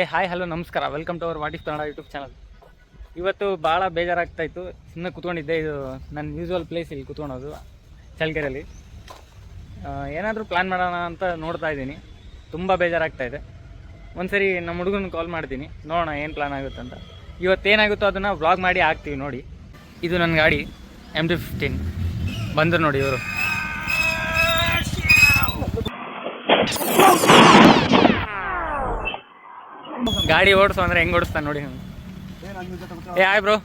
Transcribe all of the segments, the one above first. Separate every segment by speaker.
Speaker 1: ಏ, hi, hello, ನಮಸ್ಕಾರ. Welcome to our what is Kannada YouTube channel ಇವತ್ತು ಭಾಳ ಬೇಜಾರಾಗ್ತಾಯಿತ್ತು ಸುಮ್ಮನೆ ಕೂತ್ಕೊಂಡಿದ್ದೆ. ಇದು ನನ್ನ ಯೂಸ್ವಲ್ ಪ್ಲೇಸ್ ಇಲ್ಲಿ ಕುತ್ಕೊಳೋದು ಚಳ್ಳಕೆರೆಯಲ್ಲಿ ಏನಾದರೂ ಪ್ಲ್ಯಾನ್ ಮಾಡೋಣ ಅಂತ ನೋಡ್ತಾ ಇದ್ದೀನಿ. ತುಂಬ ಬೇಜಾರಾಗ್ತಾ ಇದೆ. ಒಂದ್ಸರಿ ನಮ್ಮ ಹುಡುಗನ ಕಾಲ್ ಮಾಡ್ತೀನಿ. ನೋಡೋಣ ಏನು ಪ್ಲ್ಯಾನ್ ಆಗುತ್ತೆ ಅಂತ. ಇವತ್ತೇನಾಗುತ್ತೋ ಅದನ್ನು ವ್ಲಾಗ್ ಮಾಡಿ ಹಾಕ್ತೀವಿ ನೋಡಿ. ಇದು ನನ್ನ ಗಾಡಿ ಎಂ ಟಿ ಫಿಫ್ಟೀನ್ ಬಂದರು ನೋಡಿ ಇವರು. ಗಾಡಿ ಓಡಿಸು ಅಂದ್ರೆ ಹೆಂಗ್ ಓಡಿಸ್ತಾನೆ ನೋಡಿ. ಏ ಹಾಯ್ ಬ್ರೋ.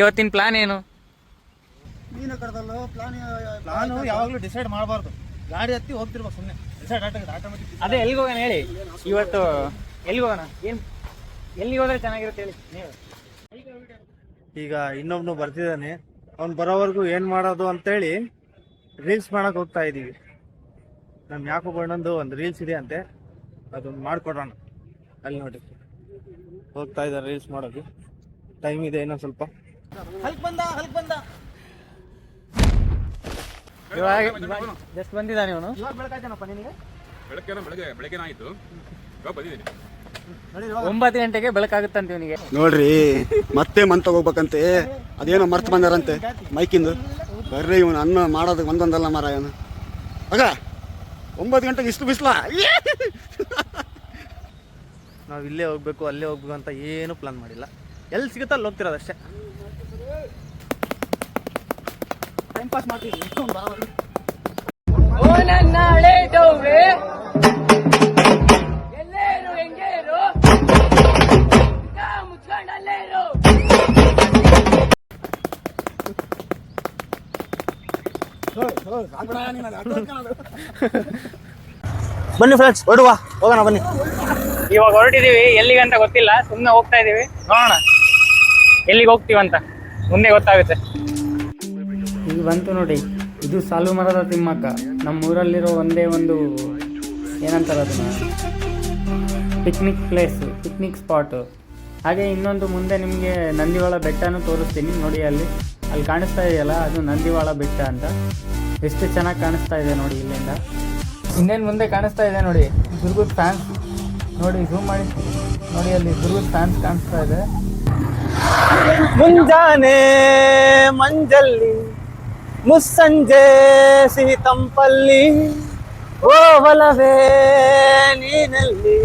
Speaker 1: ಇವತ್ತಿನ ಪ್ಲಾನ್ ಏನು?
Speaker 2: ನೀನು ಕಡ್ದಲ್ಲೋ ಪ್ಲಾನ್
Speaker 3: ನಾನು ಯಾವಾಗಲೂ ಡಿಸೈಡ್ ಮಾಡಬಾರ್ದು. ಗಾಡಿ ಹತ್ತಿ ಹೋಗ್ತಿರ್ಬೇಕು ಸುಮ್ಮನೆ ಡಿಸೈಡ್ ಆಟೋಮೆಟಿಕ್
Speaker 1: ಅದೇ ಎಲ್ಲಿಗೆ ಹೋಗೋಣ ಹೇಳಿ? ಇವತ್ತು ಎಲ್ಲಿಗೆ ಹೋಗೋಣ? ಏನು ಎಲ್ಲಿಗೆ ಹೋದ್ರೆ ಚೆನ್ನಾಗಿರುತ್ತೆ ಹೇಳಿ ನೀವು.
Speaker 3: ಈಗ ಇನ್ನೊಬ್ನು ಬರ್ತಿದ್ದಾನೆ. ಅವ್ನು ಬರೋವರೆಗೂ ಏನು ಮಾಡೋದು ಅಂತೇಳಿ ರೀಲ್ಸ್ ಮಾಡಕ್ ಹೋಗ್ತಾ ಇದೀವಿ. ನಮ್ಮ ಯಾಕೋ ಬಣ್ಣಂದು ಒಂದು ರೀಲ್ಸ್ ಇದೆ ಅಂತೆ ಅದು ಮಾಡಿಕೊಡೋಣ. ಅಲ್ಲಿ ನೋಡಿ. ಹೋಗ್ತಾ ಇದ್ದಾರೆ ರೀಲ್ಸ್ ಮಾಡೋದು. ಟೈಮ್ ಇದೆ ಇನ್ನೊಂದು ಸ್ವಲ್ಪ. ಹಲ್ಕ್ ಬಂದ ಹಲ್ಕ್ ಬಂದ.
Speaker 1: ಇವಾಗ ಜಸ್ಟ್ ಬಂದಿದ್ದಾನೆ ಇವನು.
Speaker 3: ಇವಾಗ ಬೆಳಕಾಯ್ತಾನಪ್ಪ ನಿನಗೆ?
Speaker 4: ಬೆಳಗ್ಗೆ ಬೆಳಗ್ಗೆ ಬೆಳಗ್ಗೆ ಆಯಿತು ಇವಾಗ ಬಂದಿದ್ದೀನಿ.
Speaker 1: ಒಂಬತ್ತು ಗಂಟೆಗೆ ಬೆಳಕಾಗುತ್ತಂತ ಇವನಿಗೆ.
Speaker 2: ನೋಡ್ರಿ ಮತ್ತೆ ಮನ್ ತಗೋಬೇಕಂತೆ ಅದೇನೋ ಮರ್ತು ಬಂದಾರಂತೆ ಮೈಕಿಂದು. ಬರ್ರಿ ಇವನು ಅನ್ನ ಮಾಡೋದಕ್ಕೆ ಒಂದೊಂದಲ್ಲ ಮಾರ ಇವನು ಆಗ ಒಂಬತ್ತು ಗಂಟೆಗೆ ಇಷ್ಟು ಬಿಸ್ಲ?
Speaker 3: ನಾವು ಇಲ್ಲೇ ಹೋಗ್ಬೇಕು ಅಲ್ಲೇ ಹೋಗ್ಬೇಕು ಅಂತ ಏನು ಪ್ಲಾನ್ ಮಾಡಿಲ್ಲ. ಎಲ್ಲಿ ಸಿಗುತ್ತೆ ಅಲ್ಲಿ ಹೋಗ್ತಿರೋದಷ್ಟೇ ಟೈಮ್ ಪಾಸ್ ಮಾಡ್ತೀವಿ
Speaker 1: ಓ ನನ್ನ ಹಳೆ ಡೌವೆ ಎಲ್ಲೇರು ಹೆಂಗೇರು ಮುಚ್ಕೊಂಡಲ್ಲೇರು
Speaker 3: ಬನ್ನಿ ಫ್ರೆಂಡ್ಸ್ ಹೊಡುವ ಹೋಗೋಣ ಬನ್ನಿ.
Speaker 1: ಇವಾಗ ಹೊರಟಿದೀವಿ ಎಲ್ಲಿಗಂತ ಗೊತ್ತಿಲ್ಲ. ಸುಮ್ಮನೆ ಹೋಗ್ತಾ ಇದೀವಿ ನೋಡೋಣ. ಎಲ್ಲಿಗೆ ಹೋಗ್ತೀವಂತ ಮುಂದೆ ಗೊತ್ತಾಗುತ್ತೆ. ಈಗ ಬಂತು ನೋಡಿ. ಇದು ಸಾಲು ಮರದ ತಿಮ್ಮಕ್ಕ. ನಮ್ಮ ಊರಲ್ಲಿರೋ ಒಂದೇ ಒಂದು ಏನಂತಾರೆ ಅದನ್ನ? ಪಿಕ್ನಿಕ್ ಪ್ಲೇಸ್ ಪಿಕ್ನಿಕ್ ಸ್ಪಾಟ್ ಹಾಗೆ ಇನ್ನೊಂದು ಮುಂದೆ ನಿಮಗೆ ನಂದಿವಾಳ ಬೆಟ್ಟನೂ ತೋರಿಸ್ತೀನಿ. ನೋಡಿ ಅಲ್ಲಿ. ಅಲ್ಲಿ ಕಾಣಿಸ್ತಾ ಇದೆಯಲ್ಲ? ಅದು ನಂದಿವಾಳ ಬೆಟ್ಟ ಅಂತ. ಎಷ್ಟು ಚೆನ್ನಾಗಿ ಕಾಣಿಸ್ತಾ ಇದೆ ನೋಡಿ ಇಲ್ಲಿಂದ. ಇನ್ನೇನು ಮುಂದೆ ಕಾಣಿಸ್ತಾ ಇದೆ ನೋಡಿ. ದುರ್ಗದ ಫ್ಯಾನ್ಸ್ ನೋಡಿ ಝೂಮ್ ಮಾಡಿ. ನೋಡಿ ಅಲ್ಲಿ ದುರ್ಗದ ಫ್ಯಾನ್ಸ್ ಕಾಣಿಸ್ತಾ ಇದೆ.
Speaker 3: ಮುಂಜಾನೆ ಮಂಜಲ್ಲಿ, ಮುಸ್ಸಂಜೆ ಸಿಹಿ ತಂಪಲ್ಲಿ ಓವಲವೇ ನೀನಲ್ಲಿ,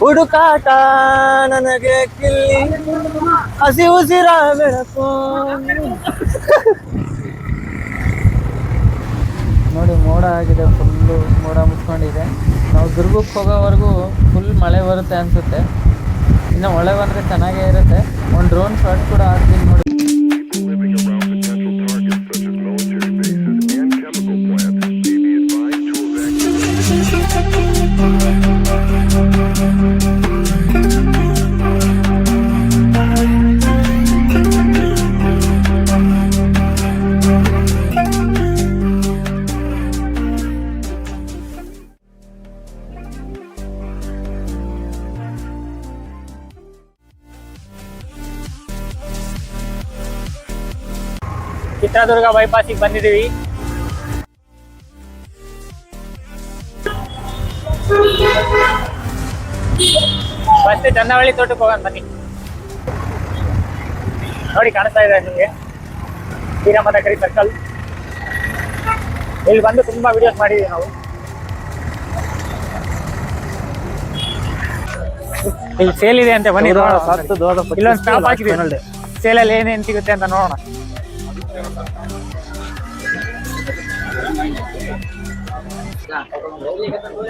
Speaker 3: ಹುಡುಕಾಟ ನನಗೆ ಕಿಲ್ಲಿ, ಹಸಿ ಉಸಿರ ಬೆಳಕು
Speaker 1: ನೋಡಿ ಮೋಡ ಆಗಿದೆ ಫುಲ್ಲು, ಮೋಡ ಮುಚ್ಕೊಂಡಿದೆ. ನಾವು ದುರ್ಗಕ್ಕೆ ಹೋಗೋವರೆಗೂ ಫುಲ್ ಮಳೆ ಬರುತ್ತೆ ಅನಿಸುತ್ತೆ. ಇನ್ನು ಮಳೆ ಬಂದರೆ ಚೆನ್ನಾಗೇ ಇರುತ್ತೆ. ಒಂದು ಡ್ರೋನ್ ಶಾಟ್ ಕೂಡ ಹಾಕ್ತೀನಿ ನೋಡಿ. ಚಿತ್ರದುರ್ಗ ಬೈಪಾಸಿಗೆ ಬಂದಿದ್ದೀವಿ. ಫಸ್ಟ್ ಚಂದವಳ್ಳಿ ತೋಟಕ್ಕೆ ಹೋಗೋಣ ಬನ್ನಿ. ನೋಡಿ ಕಾಣಿಸ್ತಾ ಇದೆ ನಿಮಗೆ. ಶ್ರೀರಾಮನಗರಿ ಸರ್ಕಲ್ ಇಲ್ಲಿ ಬಂದು ತುಂಬಾ ವಿಡಿಯೋಸ್ ಮಾಡಿದೀವಿ ನಾವು. ಇಲ್ಲಿ ಸೇಲ್ ಇದೆ ಅಂತ ಬನ್ನಿ ಇಲ್ಲೊಂದು ಸ್ಟಾಪ್ ಹಾಕಿದೆ. ಸೇಲಲ್ಲಿ ಏನೇನು ಸಿಗುತ್ತೆ ಅಂತ ನೋಡೋಣ.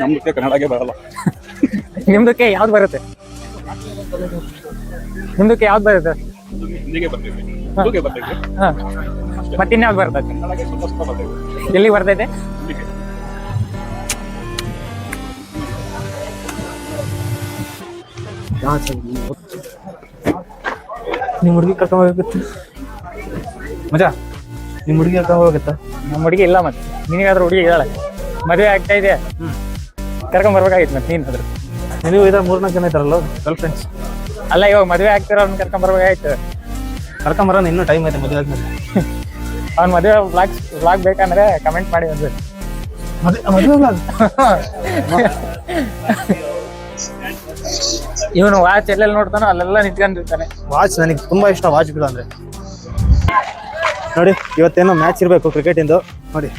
Speaker 4: ನಮ್ಗೆ ಕನ್ನಡಗೆ ಬರಲ್ಲ.
Speaker 1: ನಿಮ್ದಕ್ಕೆ ಯಾವ್ದು ಬರುತ್ತೆ? ನಿಮ್ದಕ್ಕೆ ಯಾವ್ದು ಬರುತ್ತೆ?
Speaker 4: ಹಿಂದಿಗೆ ಯಾವ್ದು ಹಿಂದಿಗೆ
Speaker 1: ಮತ್ತಿನ್ಯಾವ್ದು ಬರ್ತದೆ?
Speaker 4: ಕನ್ನಡಗೆ ಸ್ವಲ್ಪ ಸ್ವಲ್ಪ ಬರ್ತೀವಿ
Speaker 1: ಎಲ್ಲಿ ಬರ್ತೈತೆ?
Speaker 3: ನಿಮ್ಮ ಹುಡುಗಿ ಕರ್ಕೊಂಡ್ ಹೋಗತ್ತೆ ಮಜಾ? ನಿಮ್ಮ ಹುಡುಗಿ ಹೋಗತ್ತಾ?
Speaker 1: ನಮ್ಮ ಹುಡುಗಿ ಇಲ್ಲ ಮತ್ತೆ. ನಿನಗಾದ್ರೂ ಹುಡುಗಿ ಇದ್ದಾಳೆ? ಮದುವೆ ಆಗ್ತಾ ಇದೆ. ಕರ್ಕೊಂಡ್ ಬರ್ಬೇಕಾಗಿತ್ತು ಮತ್ತೆ ನೀನ್ ಅದ್ರ
Speaker 3: ನೀವು ಇದ್ರ ಮೂರ್ನಾಲ್ಕು ಜನ ಇದ್ದಾರಲ್ಲ ಗರ್ಲ್ ಫ್ರೆಂಡ್ಸ್
Speaker 1: ಅಲ್ಲ ಇವಾಗ ಮದುವೆ ಆಗ್ತಿರೋರ್ನ ಕರ್ಕೊಂಡ್ ಬರ್ಬೇಕಾಯ್ತು
Speaker 3: ಕರ್ಕೊಂಡ್ ಬರೋಣ ಇನ್ನೂ ಟೈಮ್ ಐತೆ ಮದುವೆ ಆದ್ಮೇಲೆ.
Speaker 1: ಅವ್ನ ಮದುವೆ ವ್ಲಾಗ್ ವ್ಲಾಗ್ ಬೇಕಂದ್ರೆ ಕಮೆಂಟ್ ಮಾಡಿ ಒಂದು ಇವನು ವಾಚ್ ಎಲ್ಲೆಲ್ಲಿ ನೋಡ್ತಾನೋ ಅಲ್ಲೆಲ್ಲ ನಿಂತ್ಕೊಂಡಿರ್ತಾನೆ.
Speaker 3: ವಾಚ್ ನನಗೆ ತುಂಬಾ ಇಷ್ಟ ವಾಚ್ಗಳು ಅಂದ್ರೆ. ನೋಡಿ ಇವತ್ತೇನೋ ಮ್ಯಾಚ್ ಇರಬೇಕು ಕ್ರಿಕೆಟ್ ಇಂದು. ನೋಡಿ.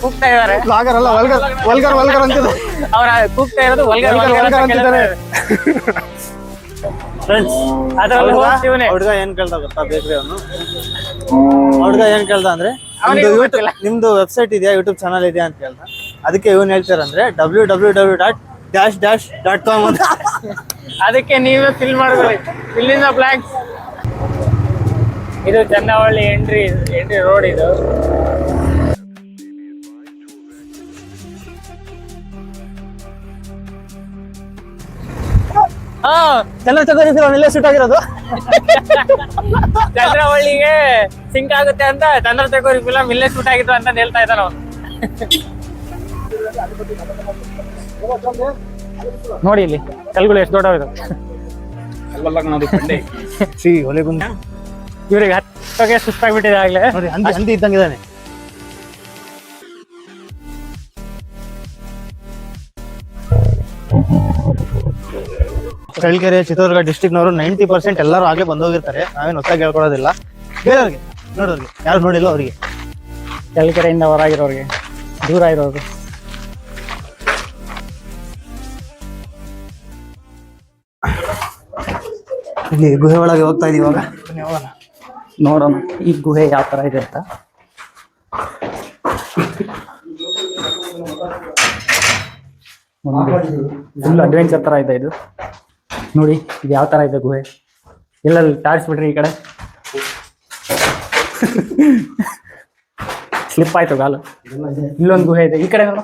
Speaker 1: ಕೂಗ್ತಾ ಇದಾರೆ
Speaker 3: ವಲ್ಗರ್ ವಲ್ಗರ್ ವಲ್ಗರ್ ಅಂತಿದೆ
Speaker 1: ಅವ್ರ ಕೂಗ್ತಾ ಇರೋದು ವಲ್ಗರ್
Speaker 3: ವಲ್ಗರ್
Speaker 1: ವಲ್ಗರ್ ಅದ್ರಲ್ಲಿ ಇವನೇ.
Speaker 3: ಹುಡುಗ ಏನ್ ಕೇಳ್ದ ಗೊತ್ತಾ ಬೇಕ್ರಿ ಅವನು? ಹುಡುಗ ಏನ್ ಕೇಳ್ದ ಅಂದ್ರೆ ನಿಮ್ದು ವೆಬ್ಸೈಟ್ ಇದೆಯಾ ಯೂಟ್ಯೂಬ್ ಚಾನಲ್ ಇದೆಯಾ ಅಂತ ಕೇಳ್ದ. ಅದಕ್ಕೆ ಇವನ್ ಹೇಳ್ತಾರಂದ್ರೆ W W W dot dash dash dot com ಅಂತ.
Speaker 1: ಅದಕ್ಕೆ ನೀವೇ ಫಿಲ್ ಮಾಡ್ಕೊಳ್ಳಿ. ಬ್ಲಾಂಕ್ಸ್ ಇದು ಚನ್ನವಳ್ಳಿ ಎಂಟ್ರಿ ಎಂಟ್ರಿ ರೋಡ್ ಇದು. ಹಾ.
Speaker 3: ಅವನೆಲ್ಲ ಶೂಟ್ ಆಗಿರೋದು?
Speaker 1: ಚಂದ್ರವಳ್ಳಿಗೆ ಸಿಂಕ್ ಆಗುತ್ತೆ ಅಂತ ಚಂದ್ರ ಚಕೋರಿ ಫಿಲಂ ಇಲ್ಲೇ ಶೂಟ್ ಆಗಿತ್ತು ಅಂತ ಹೇಳ್ತಾ ಇದ್ದಾನ ಅವ್ನು. ನೋಡಿ ಇಲ್ಲಿ ಕಲ್ಗಳು ಎಷ್ಟು
Speaker 3: ಹೊಲೆಗುಂದ
Speaker 1: ಇವ್ರಿಗೆ ಸುಸ್ತಾಗ್ಬಿಟ್ಟಿದೆ ಆಗ್ಲೇ.
Speaker 3: ಹಂದಿ ಇದ್ದಂಗಿದ್ದಾನೆ ಚಳ್ಳಕೆರೆ ಚಿತ್ರದುರ್ಗ ಡಿಸ್ಟಿಕ್ನವರು ನೈಂಟಿ ಪರ್ಸೆಂಟ್ ಎಲ್ಲರೂ ಆಗ್ಲೇ ಬಂದೋಗಿರ್ತಾರೆ ನಾವೇನು ಹೊತ್ತಾಗಿ ಕೇಳ್ಕೊಳೋದಿಲ್ಲ ಬೇರೆಯವ್ರಿಗೆ ನೋಡೋರಿಗೆ ಯಾರು ನೋಡಿಲ್ಲ ಅವರಿಗೆ.
Speaker 1: ಚಳ್ಳಕೆರೆಯಿಂದ ಹೊರಾಗಿರೋರಿಗೆ ದೂರ ಇರೋರು
Speaker 3: ಇಲ್ಲಿ ಗುಹೆ ಒಳಗೆ ಹೋಗ್ತಾ ಇದೀವಿ ಇವಾಗ.
Speaker 1: ನೋಡೋಣ. ಈ ಗುಹೆ ಯಾವ ತರ ಇದೆ ಅಂತ. ಫುಲ್ ಅಡ್ವೆಂಚರ್ ತರ ಇದೆ ಇದು. ನೋಡಿ ಇದು ಯಾವ ತರ ಇದೆ ಗುಹೆ? ಎಲ್ಲಲ್ಲಿ ಟಾರ್ಸ್ಬಿಟ್ರಿ ಈ ಕಡೆ? ಸ್ಲಿಪ್ ಆಯ್ತು ಕಾಲು ಇಲ್ಲೊಂದು ಗುಹೆ ಇದೆ. ಈ ಕಡೆ ನೋಡು.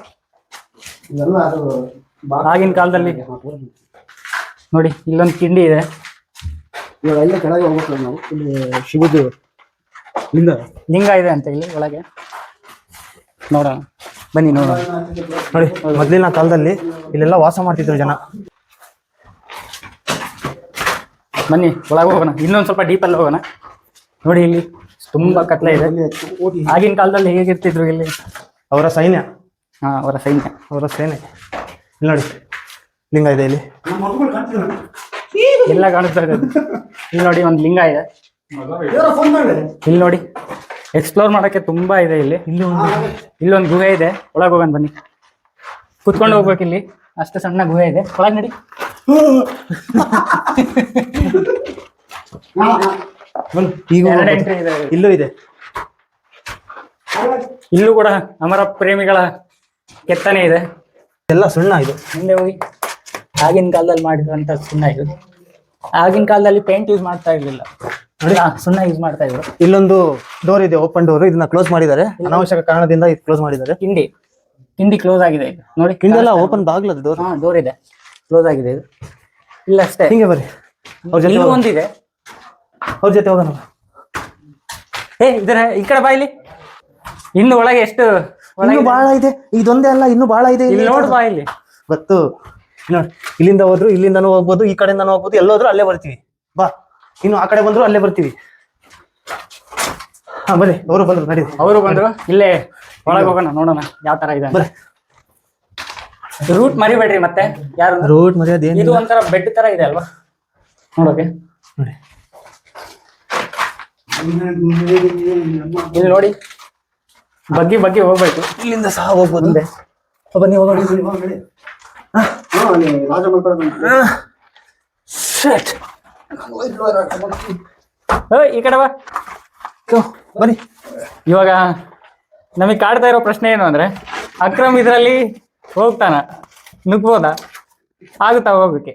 Speaker 1: ಆಗಿನ ಕಾಲದಲ್ಲಿ. ನೋಡಿ ಇಲ್ಲೊಂದು ಕಿಂಡಿ ಇದೆ.
Speaker 2: ಇವಾಗ ಎಲ್ಲ ಕೆಳಗೆ ಹೋಗ್ಬೇಕು ನಾವು. ಇಲ್ಲಿ ಶಿವದು ಲಿಂಗ.
Speaker 1: ಲಿಂಗ ಇದೆ ಅಂತ ಇಲ್ಲಿ ಒಳಗೆ. ನೋಡೋಣ. ಬನ್ನಿ ನೋಡೋಣ.
Speaker 3: ನೋಡಿ ಮೊದಲಿನ ಕಾಲದಲ್ಲಿ ಇಲ್ಲೆಲ್ಲ ವಾಸ ಮಾಡ್ತಿದ್ರು ಜನ.
Speaker 1: ಬನ್ನಿ ಒಳಗೆ ಹೋಗೋಣ. ಇನ್ನೊಂದು ಸ್ವಲ್ಪ ಡೀಪಲ್ಲಿ ಹೋಗೋಣ. ನೋಡಿ ಇಲ್ಲಿ ತುಂಬಾ ಕತ್ಲೆ ಇದೆ. ಆಗಿನ ಕಾಲದಲ್ಲಿ ಹೇಗಿರ್ತಿದ್ರು ಇಲ್ಲಿ?
Speaker 3: ಅವರ ಸೈನ್ಯ.
Speaker 1: ಹಾ ಅವರ ಸೈನ್ಯ.
Speaker 3: ಅವರ ಸೇನೆ. ಇಲ್ಲಿ ನೋಡಿ ಲಿಂಗ ಇದೆ ಇಲ್ಲಿ.
Speaker 1: ಎಲ್ಲ ಕಾಣಿಸ್ತಾ ಇದೆ. ಇಲ್ಲಿ ನೋಡಿ ಒಂದು ಲಿಂಗ ಇದೆ. ಇಲ್ಲಿ ನೋಡಿ ಎಕ್ಸ್ಪ್ಲೋರ್ ಮಾಡಕ್ಕೆ ತುಂಬಾ ಇದೆ ಇಲ್ಲಿ. ಇಲ್ಲಿ ಒಂದು ಇಲ್ಲೊಂದು ಗುಹೆ ಇದೆ. ಒಳಗೆ ಹೋಗೋಣ ಬನ್ನಿ. ಕುತ್ಕೊಂಡು ಹೋಗ್ಬೇಕು ಇಲ್ಲಿ. ಅಷ್ಟು ಸಣ್ಣ ಗುಹೆ ಇದೆ. ಒಳಗೆ ನಡಿ.
Speaker 3: ಈಗ ಇಲ್ಲೂ ಇದೆ.
Speaker 1: ಇಲ್ಲೂ ಕೂಡ ಅಮರ ಪ್ರೇಮಿಗಳ ಕೆತ್ತನೆ ಇದೆ.
Speaker 3: ಎಲ್ಲ ಸುಣ್ಣ ಇದು.
Speaker 1: ಮುಂದೆ ಹೋಗಿ. ಆಗಿನ ಕಾಲದಲ್ಲಿ ಮಾಡಿರುವಂತ ಸುಣ್ಣ ಇದು. ಆಗಿನ ಕಾಲದಲ್ಲಿ ಪೇಂಟ್ ಯೂಸ್ ಮಾಡ್ತಾ ಇರ್ಲಿಲ್ಲ. ನೋಡಿ. ಸುಣ್ಣ ಯೂಸ್ ಮಾಡ್ತಾ ಇದ್ರು.
Speaker 3: ಇಲ್ಲೊಂದು ಡೋರ್ ಇದೆ ಓಪನ್ ಡೋರ್ ಇದನ್ನ ಕ್ಲೋಸ್ ಮಾಡಿದ್ದಾರೆ. ಅನಾವಶ್ಯಕ ಕಾರಣದಿಂದ ಇದು ಕ್ಲೋಸ್ ಮಾಡಿದ್ದಾರೆ.
Speaker 1: ಕಿಂಡಿ ಕಿಂಡಿ ಕ್ಲೋಸ್ ಆಗಿದೆ ಇದು ನೋಡಿ.
Speaker 3: ಎಲ್ಲ ಓಪನ್ ಬಾಗ್ಲದ ಡೋರ್
Speaker 1: ಹಾ ಡೋರ್ ಇದೆ. ಕ್ಲೋಸ್ ಆಗಿದೆ ಇದು. ಇಲ್ಲ ಅಷ್ಟೇ.
Speaker 3: ಹಿಂಗೆ ಬರ್ರಿ. ಅವ್ರ ಜೊತೆ
Speaker 1: ಇಲ್ಲೂ
Speaker 3: ಹೋಗೋಣ.
Speaker 1: ಒಂದಿದೆ.
Speaker 3: ಅವ್ರ ಜೊತೆ ಹೋಗೋಣ.
Speaker 1: ಏ ಇದರ ಈ ಕಡೆ ಬಾ ಇಲ್ಲಿ. ಇನ್ನು ಒಳಗೆ ಎಷ್ಟು ಒಳಗೆ
Speaker 3: ಇನ್ನು ಬಹಳ ಇದೆ. ಇದೊಂದೇ ಅಲ್ಲ ಇನ್ನು ಬಹಳ ಇದೆ
Speaker 1: ಇಲ್ಲಿ. ನೋಡು ಬಾ ಇಲ್ಲಿ.
Speaker 3: ಗೊತ್ತು. ನೋಡಿ ಇಲ್ಲಿಂದ ಹೋದ್ರು ಇಲ್ಲಿಂದನೂ ಹೋಗ್ಬೋದು ಈ ಕಡೆಯಿಂದನೂ ಹೋಗ್ಬೋದು ಎಲ್ಲೋದ್ರು ಅಲ್ಲೇ ಬರ್ತೀವಿ. ಬಾ. ಇನ್ನು ಆ ಕಡೆ ಬಂದ್ರು ಅಲ್ಲೇ ಬರ್ತೀವಿ. ಹಾ ಬನ್ನಿ ಅವರು ಬಂದ್ರು ನಡೀರಿ.
Speaker 1: ಅವರು ಬಂದ್ರು? ಇಲ್ಲೇ ಒಳಗೆ ಹೋಗೋಣ ನೋಡೋಣ ಯಾವ ತರ ಇದೆ
Speaker 3: ಬರ್ರಿ.
Speaker 1: ರೂಟ್ ಮರಿಬೇಡ್ರಿ ಮತ್ತೆ. ಯಾರು?
Speaker 3: ರೂಟ್ ಮರ್ಯಾದೆ
Speaker 1: ಇದು ಒಂಥರ ಬೆಡ್ ತರ ಇದೆ ಅಲ್ವಾ? ನೋಡೋಕೆ.
Speaker 3: ನೋಡಿ.
Speaker 1: ಇಲ್ಲಿ ನೋಡಿ. ಬಗ್ಗಿ ಬಗ್ಗಿ ಹೋಗ್ಬೇಕು.
Speaker 3: ಇಲ್ಲಿಂದ ಸಹ ಹೋಗ್ಬೋದು.
Speaker 1: ಮುಂದೆ. ಈ ಕಡೆ ಬಾ.
Speaker 3: ಬನ್ನಿ.
Speaker 1: ಇವಾಗ ನಮಗೆ ಕಾಡ್ತಾ ಇರೋ ಪ್ರಶ್ನೆ ಏನು ಅಂದ್ರೆ ಅಕ್ರಮ್ ಇದ್ರಲ್ಲಿ ಹೋಗ್ತಾನ. ನುಗ್ಬೋದಾ? ಆಗುತ್ತಾ ಹೋಗಕ್ಕೆ?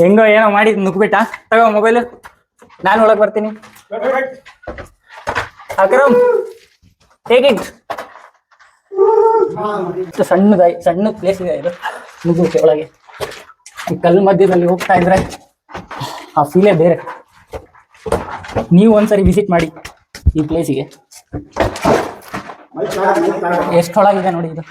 Speaker 1: ಹೆಂಗೋ ಏನೋ ಮಾಡಿ ನುಗ್ಬಿಟ್ಟ? ತಗೋ ಮೊಬೈಲ್. ನಾನು ಒಳಗೆ ಬರ್ತೀನಿ. ಅಕ್ರಮ್ ಟೇಕ್ ಸಣ್ಣದಾಗಿ, ಸಣ್ಣ ಪ್ಲೇಸ್ ಇದೆ ಇದು. ನುಗ್ಗೋಕೆ ಒಳಗೆ. ಈ ಕಲ್ಲು ಮಧ್ಯದಲ್ಲಿ ಹೋಗ್ತಾ ಇದ್ರೆ ಆ ಫೀಲೇ ಬೇರೆ. ನೀವು ಒಂದ್ಸರಿ ವಿಸಿಟ್ ಮಾಡಿ ಈ ಪ್ಲೇಸಿಗೆ ಎಷ್ಟೊಳಗಿದೆ ನೋಡಿ ಇದು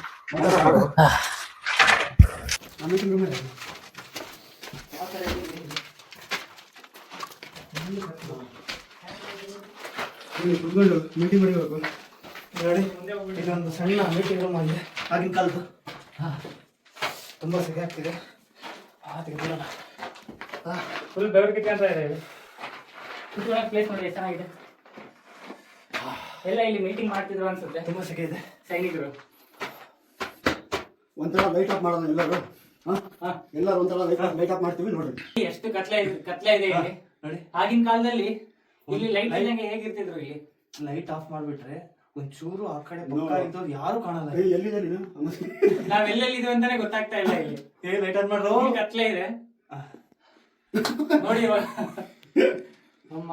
Speaker 3: ಮೀಟಿಂಗ್ ಮಾಡಬೇಕು ನೋಡಿ ಇದೊಂದು ಸಣ್ಣ ಮೀಟಿಂಗ್ ರೂಮ್ ಆಗಿದೆ ಆಗಿನ ಕಾಲದ್ದು ತುಂಬ ಸೆಕೆ ಆಗ್ತಿದೆ
Speaker 1: ಫುಲ್ ಬೆವರಿಗೆ ಅಂತ ಇದೆ ಪ್ಲೇಸ್ ನೋಡಿ ಚೆನ್ನಾಗಿದೆ? ಎಲ್ಲ ಇಲ್ಲಿ ಮೀಟಿಂಗ್ ಮಾಡ್ತಿದ್ರು ಅನ್ಸುತ್ತೆ.
Speaker 3: ತುಂಬಾ ಸೆಕೆ ಇದೆ.
Speaker 1: ಸೈನಿಕರು
Speaker 2: ಒಂಥರ ಲೈಟ್ ಆಫ್ ಮಾಡೋದು ಎಲ್ಲರೂ ಹಾ. ಎಲ್ಲರೂ ಒಂಥರ ಲೈಟ್ ಆಫ್ ಲೈಟ್ ಆಫ್ ಮಾಡ್ತೀವಿ ನೋಡಿ
Speaker 1: ಎಷ್ಟು ಕತ್ಲೆ ಇದೆ ಕತ್ಲೆ ಇದೆ ಇಲ್ಲಿ.
Speaker 3: ನೋಡಿ.
Speaker 1: ಆಗಿನ ಕಾಲದಲ್ಲಿ ಇಲ್ಲಿ ಲೈಟ್ ಇಲ್ಲಂಗೆ ಹೇಗಿರ್ತಿದ್ರು ಇಲ್ಲಿ?
Speaker 3: ಲೈಟ್ ಆಫ್ ಮಾಡ್ಬಿಟ್ರೆ ಒಂಚೂರು ಆ ಕಡೆ ಪಕ್ಕ ಇದ್ದವ್ರು ಯಾರು ಕಾಣಲ್ಲ.
Speaker 2: ಏ, ಎಲ್ಲಿದೆ ನೀನು?
Speaker 1: ನಾವ್ ಎಲ್ಲೆಲ್ಲಿದ್ವಿ ಅಂತಾನೆ ಗೊತ್ತಾಗ್ತಾ ಇಲ್ಲ ಇಲ್ಲಿ.
Speaker 3: ಏ ಲೈಟ್ ಆನ್ ಮಾಡ್ರು.
Speaker 1: ಇಲ್ಲಿ ಕತ್ಲೆ ಇದೆ. ನೋಡಿ ಇವಾಗ. ಅಮ್ಮ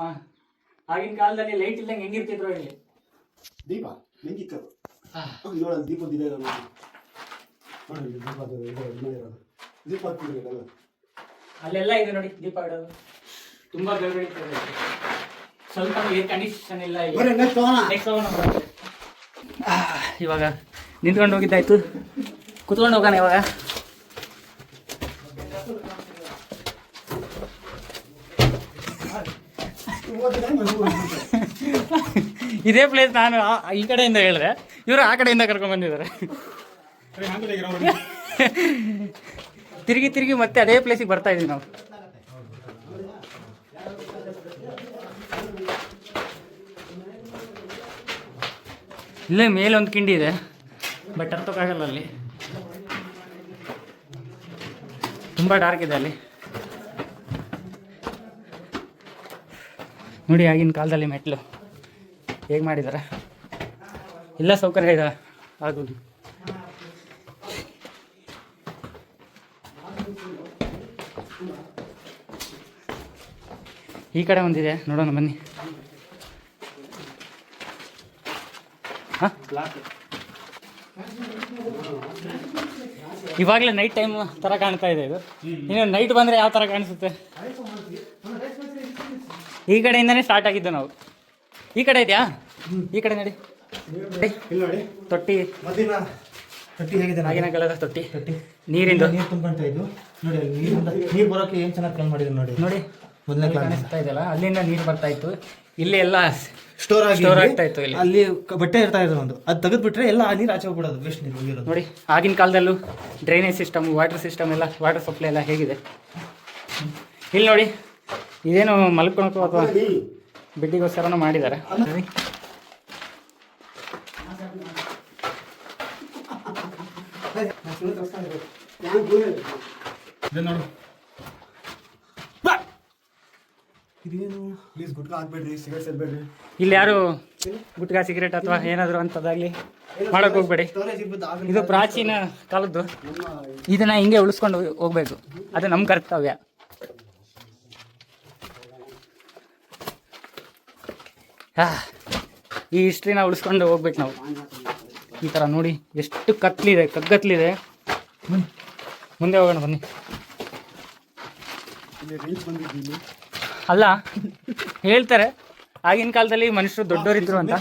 Speaker 1: ಆಗಿನ ಕಾಲದಲ್ಲಿ ಲೈಟ್ ಇಲ್ಲಂಗೆ ಹೆಂಗಿರ್ತಿದ್ರು ಇಲ್ಲಿ?
Speaker 2: ದೀಪ ಬೆಂಕಿ ಕರು ದೀಪ ದೀಪದ ಇದೆ ನೋಡಿ ನೋಡಿ ದೀಪ ಮಾಡಿರೋದು. ದೀಪ ಹತ್ತಿರಲ್ಲ
Speaker 1: ಅಲ್ಲೆಲ್ಲ ಇದೆ ನೋಡಿ ದೀಪ ಇಡೋದು ತುಂಬಾ ಬೆಳಗ್ಗೆ ಸ್ವಲ್ಪ ಏರ್ ಕಂಡೀಷನ್ ಇಲ್ಲ ಇವಾಗ ನಿಂತ್ಕೊಂಡು ಹೋಗಿದ್ದಾಯ್ತು. ಕುತ್ಕೊಂಡು ಹೋಗೋಣ ಇವಾಗ. ಇದೇ ಪ್ಲೇಸ್ ನಾನು ಆ- ಈ ಕಡೆಯಿಂದ ಹೇಳಿದೆ. ಇವರು ಆ ಕಡೆಯಿಂದ ಕರ್ಕೊಂಡ್ ಬಂದಿದ್ದಾರೆ. ತಿರುಗಿ ತಿರುಗಿ ಮತ್ತೆ ಅದೇ ಪ್ಲೇಸಿಗೆ ಬರ್ತಾ ಇದೀವಿ ನಾವು. ಇಲ್ಲೇ ಮೇಲೆ ಒಂದು ಕಿಂಡಿ ಇದೆ. ಬಟ್ ಹತ್ತೋಕ್ಕಾಗಲ್ಲ ಅಲ್ಲಿ. ತುಂಬ ಡಾರ್ಕ್ ಇದೆ ಅಲ್ಲಿ. ನೋಡಿ ಆಗಿನ ಕಾಲದಲ್ಲಿ ಮೆಟ್ಲು. ಹೇಗೆ ಮಾಡಿದಾರ? ಎಲ್ಲ ಸೌಕರ್ಯ ಇದೆ ಆಗೋದು. ಈ ಕಡೆ ಒಂದಿದೆ. ನೋಡೋಣ, ಬನ್ನಿ. ಹಾಂ? ಇವಾಗಲೇ ನೈಟ್ ಟೈಮ್ ಥರ ಕಾಣ್ತಾ ಇದೆ ಇದು. ಇನ್ನು ನೈಟ್ ಬಂದರೆ ಯಾವ ಥರ ಕಾಣಿಸುತ್ತೆ? ಈ ಕಡೆಯಿಂದನೇ ಸ್ಟಾರ್ಟ್ ಆಗಿದ್ದು ನಾವು. ಈ ಕಡೆ ಇದೆಯಾ? ಈ ಕಡೆ ನೋಡಿ.
Speaker 3: ಇಲ್ಲಿ ನೋಡಿ
Speaker 1: ತೊಟ್ಟಿ.
Speaker 3: ಮದ್ದಿನ ತೊಟ್ಟಿ ಹೇಗಿದೆ.
Speaker 1: ಆಗಿನ ಕಾಲದ ತೊಟ್ಟಿ.
Speaker 3: ತೊಟ್ಟಿ.
Speaker 1: ನೀರಿಂದು.
Speaker 3: ನೀರು ತುಂಬ್ಕೊಂತ ಇದ್ದು. ನೋಡಿ ಅಲ್ಲಿ ನೀರಿಂದ ನೀರು ಬರೋಕೆ ಏನು ಚೆನ್ನಾಗಿ ಪ್ಲಾನ್ ಮಾಡಿದ್ರು ನೋಡಿ.
Speaker 1: ನೋಡಿ.
Speaker 3: ಮೊದಲನೇ
Speaker 1: ಕಾಣಿಸ್ತಾ ಇದೆಯಲ್ಲ ಅಲ್ಲಿಂದ ನೀರು ಬರ್ತಾ ಇತ್ತು. ಇಲ್ಲಿ ಎಲ್ಲ
Speaker 3: ಸ್ಟೋರ್ ಆಗಿ ಸ್ಟೋರ್
Speaker 1: ಆಗ್ತಾ ಇತ್ತು ಇಲ್ಲಿ.
Speaker 3: ಅಲ್ಲಿ ಬಟ್ಟೆ ಇರ್ತಾ ಇದ್ರು ಒಂದು. ಅದು ತೆಗೆದು ಬಿಟ್ರೆ ಎಲ್ಲ ಆ ನೀರು ಆಚೆ ಹೋಗ್ಬಿಡೋದು ವೇಸ್ಟ್ ನೀರು ಹೋಗಿರೋದು
Speaker 1: ನೋಡಿ ಆಗಿನ ಕಾಲದಲ್ಲೂ ಡ್ರೈನೇಜ್ ಸಿಸ್ಟಮ್ ವಾಟರ್ ಸಿಸ್ಟಮ್ ಎಲ್ಲ ವಾಟರ್ ಸಪ್ಲೈ ಎಲ್ಲ ಹೇಗಿದೆ. ಇಲ್ಲಿ ನೋಡಿ ಇದೇನು ಮಲ್ಕೊಳಕ್ಕೋ ಅಥವಾ? ಬಿಡ್ಡಿಗೋಸ್ಕರನೂ ಮಾಡಿದ್ದಾರೆ. ಇಲ್ಲಿ ಯಾರು ಗುಟ್ಕಾ ಸಿಗರೇಟ್ ಅಥವಾ ಏನಾದರೂ ಅಂತದಾಗ್ಲಿ ಮಾಡಕ್ ಹೋಗ್ಬೇಡಿ. ಇದು ಪ್ರಾಚೀನ ಕಾಲದ್ದು. ಇದನ್ನ ಹಿಂಗೆ ಉಳಿಸ್ಕೊಂಡು ಹೋಗ್ಬೇಕು. ಅದು ನಮ್ಮ ಕರ್ತವ್ಯ. ಈ ಹಿಸ್ಟ್ರಿನ ಉಳಿಸ್ಕೊಂಡು ಹೋಗ್ಬೇಕು ನಾವು. ಈ ಥರ ನೋಡಿ ಎಷ್ಟು ಕತ್ಲಿದೆ ಕಗ್ಗತ್ಲಿದೆ. ಮುಂದೆ ಹೋಗೋಣ ಬನ್ನಿ. ಅಲ್ಲ ಹೇಳ್ತಾರೆ ಆಗಿನ ಕಾಲದಲ್ಲಿ ಮನುಷ್ಯರು ದೊಡ್ಡವರಿದ್ರು ಅಂತ.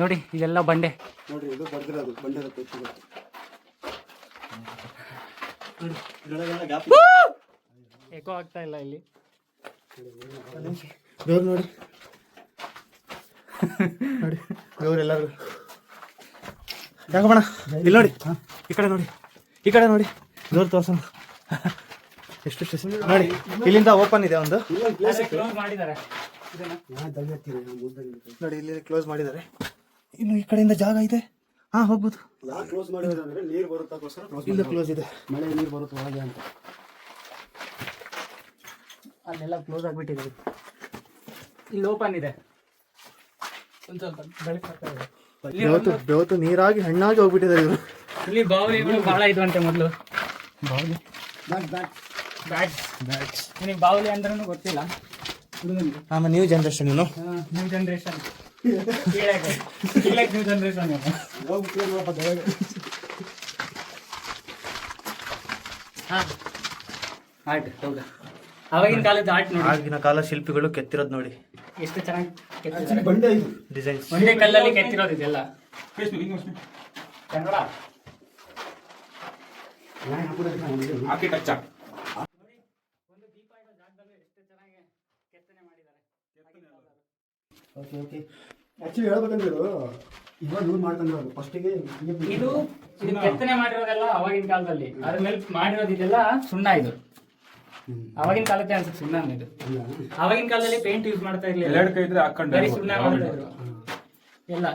Speaker 1: ನೋಡಿ ಇದೆಲ್ಲ ಬಂಡೆ. ಏಕೋ ಆಗ್ತಾ ಇಲ್ಲ ಇಲ್ಲಿ.
Speaker 3: ನೋಡಿ. ನೋಡಿ ಇವರೆಲ್ಲರೂ. ಯಾಕಪ್ಪಣ ಇಲ್ಲಿ ನೋಡಿ. ಈ ಕಡೆ ನೋಡಿ. ಈ ಕಡೆ ನೋಡಿ. ದೋರ್ ತೋರ್ಸೋಣ. ಎಷ್ಟು ಸ್ಟೇಷನ್ ನೋಡಿ ಇಲ್ಲಿಂದ ಓಪನ್ ಇದೆ ಒಂದು. ನೋಡಿ ಇಲ್ಲಿ ಕ್ಲೋಸ್ ಮಾಡಿದ್ದಾರೆ. ಇನ್ನು ಈ ಕಡೆಯಿಂದ ಜಾಗ ಇದೆ. ಹಾ ಹೋಗ್ಬೋದು.
Speaker 2: ಕ್ಲೋಸ್ ಮಾಡಿದ್ರೆ ನೀರು ಬರುತ್ತಕ್ಕೋಸ್ಕರ
Speaker 3: ಇಲ್ಲ ಕ್ಲೋಸ್ ಇದೆ.
Speaker 2: ಮಳೆ ನೀರು ಬರುತ್ತೆ ಒಳಗೆ ಅಂತ
Speaker 1: ಅಲ್ಲೆಲ್ಲ ಕ್ಲೋಸ್ ಆಗಿಬಿಟ್ಟಿದೆ. ಇಲ್ಲಿ ಓಪನ್ ಇದೆ ಒಂದ್ ಸ್ವಲ್ಪ ಬೆಳಕು ಬರ್ತಾ ಇದೆ. ಇಲ್ಲಿ
Speaker 3: ಬೆವತು ಬೆವತು ನೀರಾಗಿ ಹಣ್ಣಾಗಿ ಹೋಗ್ಬಿಟ್ಟಿದ್ದಾರೆ ಇವರು.
Speaker 1: ಇಲ್ಲಿ ಬಾವಲಿಗಳು ಬಹಳ ಅಂತೆ ಮೊದಲು. ಬಾವಲಿ? ಬ್ಯಾಟ್ಸ್ ಬ್ಯಾಟ್ಸ್ ನಿಮಗೆ ಬಾವಲಿ ಅಂದ್ರೂ ಗೊತ್ತಿಲ್ಲ.
Speaker 3: ಆಮೇಲೆ ನ್ಯೂ ಜನ್ರೇಷನ್ ಏನು
Speaker 1: ನ್ಯೂ ಜನ್ರೇಷನ್ ನ್ಯೂ ಜನ್ರೇಷನ್ ಹಾಂ. ಆಯ್ತು ಹೌದಾ ಅವಾಗಿನ ಕಾಲದ ಆರ್ಟ್ ನೋಡಿ.
Speaker 3: ಆಗಿನ ಕಾಲ ಶಿಲ್ಪಿಗಳು ಕೆತ್ತಿರೋದು ನೋಡಿ.
Speaker 1: ಎಷ್ಟು ಚೆನ್ನಾಗಿ ಕೆತ್ತಿದ್ದಾರೆ.
Speaker 2: ಬಂಡೆ ಇದು.
Speaker 3: ಡಿಸೈನ್ಸ್
Speaker 1: ಒಂದೇ ಕಲ್ಲಲ್ಲಿ ಕೆತ್ತಿರೋದು ಇದೆಲ್ಲ. ಕನ್ನಡ.
Speaker 2: ಓಕೆ ಓಕೆ ಆ್ಯಕ್ಚುಲಿ ಹೇಳ್ಬೇಕಂದ್ರೆ ಇದು ಇವಾಗ ಯೂಸ್ ಮಾಡ್ಕೊಂಡಿರೋದು ಫಸ್ಟಿಗೆ
Speaker 1: ಇದು ಇದು ಕೆತ್ತನೆ ಮಾಡಿರೋದೆಲ್ಲ ಅವಾಗಿನ ಕಾಲದಲ್ಲಿ. ಅದ್ರ ಮೇಲೆ ಮಾಡಿರೋದು ಇದೆಲ್ಲ ಸುಣ್ಣ ಇದು. ಅವಾಗಿನ ಕಾಲಕ್ಕೆ ಅನ್ಸುತ್ತೆ ಸುಣ್ಣ ಇದು. ಅವಾಗಿನ ಕಾಲದಲ್ಲಿ ಪೇಂಟ್ ಯೂಸ್ ಮಾಡ್ತಾ ಇರ್ಲಿಲ್ಲ.
Speaker 5: ಎರಡು ಕೈ ಇದ್ರೆ ಹಾಕೊಂಡು
Speaker 1: ಬರೀ ಸುಮ್ಮನೆ ಮಾಡ್ತಾ ಇದ್ರು ಎಲ್ಲ.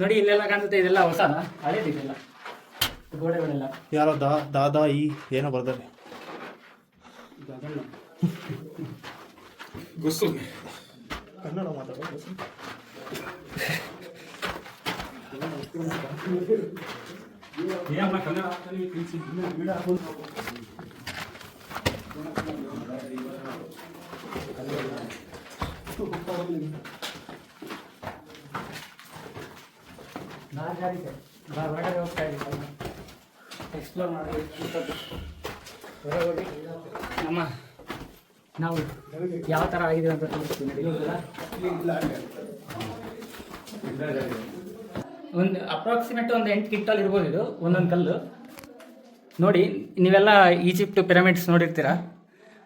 Speaker 1: ನೋಡಿ ಇಲ್ಲೆಲ್ಲ ಕಾಣಿಸುತ್ತೆ ಇದೆಲ್ಲ ಹೊಸದ ಹಳೇದು ಇದೆಲ್ಲ. ಗೋಡೆಗಳೆಲ್ಲ.
Speaker 3: ಯಾರೋ ದಾ ದಾದಾ ಈ ಏನೋ ಬರ್ತಾರೆ ಕನ್ನಡ ಮಾತಾಡೋದು
Speaker 1: ಹೊರಗಡೆ ಹೋಗ್ತಾ ಇದ್ದೀವಿ ಎಕ್ಸ್ಪ್ಲೋರ್ ಮಾಡಬೇಕು ಹೊರಗೆ ಹೋಗಿ ನಮ್ಮ ನಾವು ಯಾವ ಥರ ಆಗಿದೆ ಅಂತ ತೋರಿಸ್ತೀನಿ ಒಂದು ಅಪ್ರಾಕ್ಸಿಮೇಟ್ ಒಂದು ಎಂಟು ಕಿಟ್ಟಲ್ಲಿ ಇರ್ಬೋದು ಇದು, ಒಂದೊಂದು ಕಲ್ಲು. ನೋಡಿ ನೀವೆಲ್ಲ ಈಜಿಪ್ಟ್ ಪಿರಮಿಡ್ಸ್ ನೋಡಿರ್ತೀರ?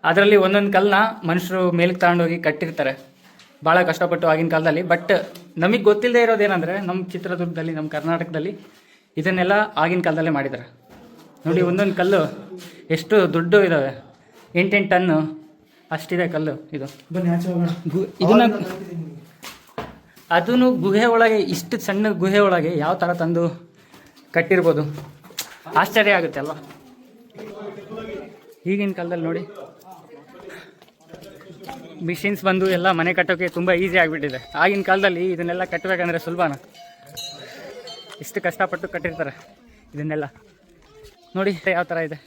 Speaker 1: ಅದರಲ್ಲಿ ಒಂದೊಂದು ಕಲ್ಲನ್ನ ಮನುಷ್ಯರು ಮೇಲಕ್ಕೆ ತಗೊಂಡೋಗಿ ಕಟ್ಟಿರ್ತಾರೆ. ಭಾಳ ಕಷ್ಟಪಟ್ಟು ಆಗಿನ ಕಾಲದಲ್ಲಿ. ಬಟ್ ನಮಗೆ ಗೊತ್ತಿಲ್ಲದೆ ಇರೋದೇನೆಂದರೆ ನಮ್ಮ ಚಿತ್ರದುರ್ಗದಲ್ಲಿ ನಮ್ಮ ಕರ್ನಾಟಕದಲ್ಲಿ ಇದನ್ನೆಲ್ಲ ಆಗಿನ ಕಾಲದಲ್ಲೇ ಮಾಡಿದ್ದಾರೆ ನೋಡಿ ಒಂದೊಂದು ಕಲ್ಲು ಎಷ್ಟು ದೊಡ್ಡ ಇದ್ದಾವೆ ಎಂಟೆಂಟು ಟನ್ನು ಅಷ್ಟಿದೆ ಕಲ್ಲು ಇದು. ಇದನ್ನ ಅದನ್ನು ಗುಹೆ ಒಳಗೆ ಇಷ್ಟು ಸಣ್ಣ ಗುಹೆ ಒಳಗೆ ಯಾವ ಥರ ತಂದು ಕಟ್ಟಿರ್ಬೋದು? ಆಶ್ಚರ್ಯ ಆಗುತ್ತೆ ಅಲ್ವಾ? ಈಗಿನ ಕಾಲದಲ್ಲಿ ನೋಡಿ. ಮಿಷಿನ್ಸ್ ಬಂದು ಎಲ್ಲ ಮನೆ ಕಟ್ಟೋಕ್ಕೆ ತುಂಬ ಈಸಿ ಆಗಿಬಿಟ್ಟಿದೆ. ಆಗಿನ ಕಾಲದಲ್ಲಿ ಇದನ್ನೆಲ್ಲ ಕಟ್ಟಬೇಕಂದ್ರೆ ಸುಲಭನ? ಇಷ್ಟು ಕಷ್ಟಪಟ್ಟು ಕಟ್ಟಿರ್ತಾರೆ ಇದನ್ನೆಲ್ಲ. ನೋಡಿ ಯಾವ ಥರ ಇದೆ.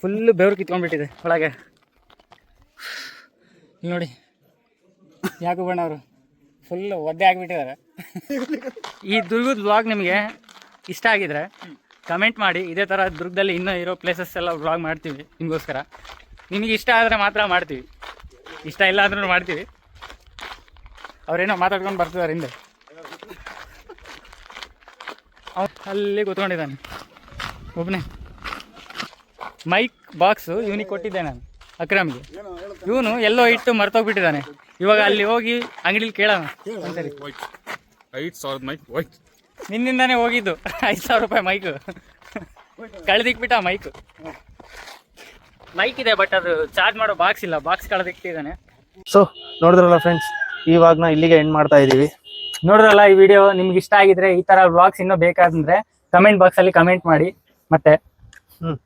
Speaker 1: ಫುಲ್ಲು ಬೆವರು ಕಿತ್ಕೊಂಡ್ಬಿಟ್ಟಿದೆ ಒಳಗೆ. ಇಲ್ಲಿ ನೋಡಿ. ಯಾಕೋ ಬಣ್ಣ ಅವರು. ಫುಲ್ ಒದ್ದೆ ಆಗಿಬಿಟ್ಟಿದ್ದಾರೆ. ಈ ದುರ್ಗದ ವ್ಲಾಗ್ ನಿಮಗೆ ಇಷ್ಟ ಆಗಿದ್ರೆ ಕಮೆಂಟ್ ಮಾಡಿ. ಇದೇ ಥರ ದುರ್ಗದಲ್ಲಿ ಇನ್ನೂ ಇರೋ ಪ್ಲೇಸಸ್ ಎಲ್ಲ ವ್ಲಾಗ್ ಮಾಡ್ತೀವಿ ನಿಮಗೋಸ್ಕರ. ನಿಮಗೆ ಇಷ್ಟ ಆದರೆ ಮಾತ್ರ ಮಾಡ್ತೀವಿ. ಇಷ್ಟ ಇಲ್ಲ ಅಂದ್ರೂ ಮಾಡ್ತೀವಿ. ಅವರೇನೋ ಮಾತಾಡ್ಕೊಂಡು ಬರ್ತಿದ್ದಾರೆ ಹಿಂದೆ. ಅವ್ನು ಅಲ್ಲಿ ಕೂತ್ಕೊಂಡಿದ್ದಾನೆ. ಒಬ್ಬನೇ ಮೈಕ್ ಬಾಕ್ಸು ಇವನಿಗೆ ಕೊಟ್ಟಿದ್ದೆ ನಾನು, ಅಕ್ರಮ್ಗೆ. ಇವನು ಎಲ್ಲೋ ಇಟ್ಟು ಮರ್ತೋಗ್ಬಿಟ್ಟಿದ್ದಾನೆ. ಇವಾಗ ಅಲ್ಲಿ ಹೋಗಿ ಅಂಗಡಿಲಿ ಕೇಳೋಣ. ಒಂದ್ಸರಿ
Speaker 5: ಐದು ಸಾವಿರದ ಮೈಕ್ ಹೋಯ್ತು
Speaker 1: ನಿನ್ನಿಂದಾನೇ ಹೋಗಿದ್ದು. ಐದು ಸಾವಿರ ರೂಪಾಯಿ ಮೈಕ್ ಕಳೆದಿಕ್ಬಿಟ್ಟ ಮೈಕ್ ಮೈಕ್ ಇದೆ ಬಟ್ ಅದು ಚಾರ್ಜ್ ಮಾಡೋ ಬಾಕ್ಸ್ ಇಲ್ಲ. ಬಾಕ್ಸ್ ಕಳೆದಿಕ್ತಿದ್ದಾನೆ.
Speaker 3: ಸೊ ನೋಡಿದ್ರಲ್ಲ ಫ್ರೆಂಡ್ಸ್ ಇವಾಗ ನಾ ಇಲ್ಲಿಗೆ ಎಂಡ್ ಮಾಡ್ತಾ ಇದೀವಿ.
Speaker 1: ನೋಡಿದ್ರಲ್ಲ ಈ ವಿಡಿಯೋ ನಿಮ್ಗೆ ಇಷ್ಟ ಆಗಿದ್ರೆ ಈ ತರ ಬ್ಲಾಗ್ಸ್ ಇನ್ನೂ ಬೇಕಾದ್ರೆ ಕಮೆಂಟ್ ಬಾಕ್ಸ್ ಅಲ್ಲಿ ಕಮೆಂಟ್ ಮಾಡಿ. ಮತ್ತೆ
Speaker 3: ಹ್ಮ್.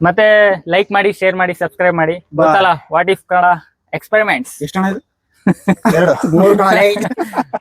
Speaker 1: ಮತ್ತೆ ಲೈಕ್ ಮಾಡಿ ಶೇರ್ ಮಾಡಿ ಸಬ್ಸ್ಕ್ರೈಬ್ ಮಾಡಿ. ಗೊತ್ತಲ್ಲ ವಾಟ್ ಇಫ್ ಕನ್ನಡ ಎಕ್ಸ್ಪೆರಿಮೆಂಟ್ಸ್
Speaker 2: ಎಷ್ಟು ಮೂರು ಕಾಲ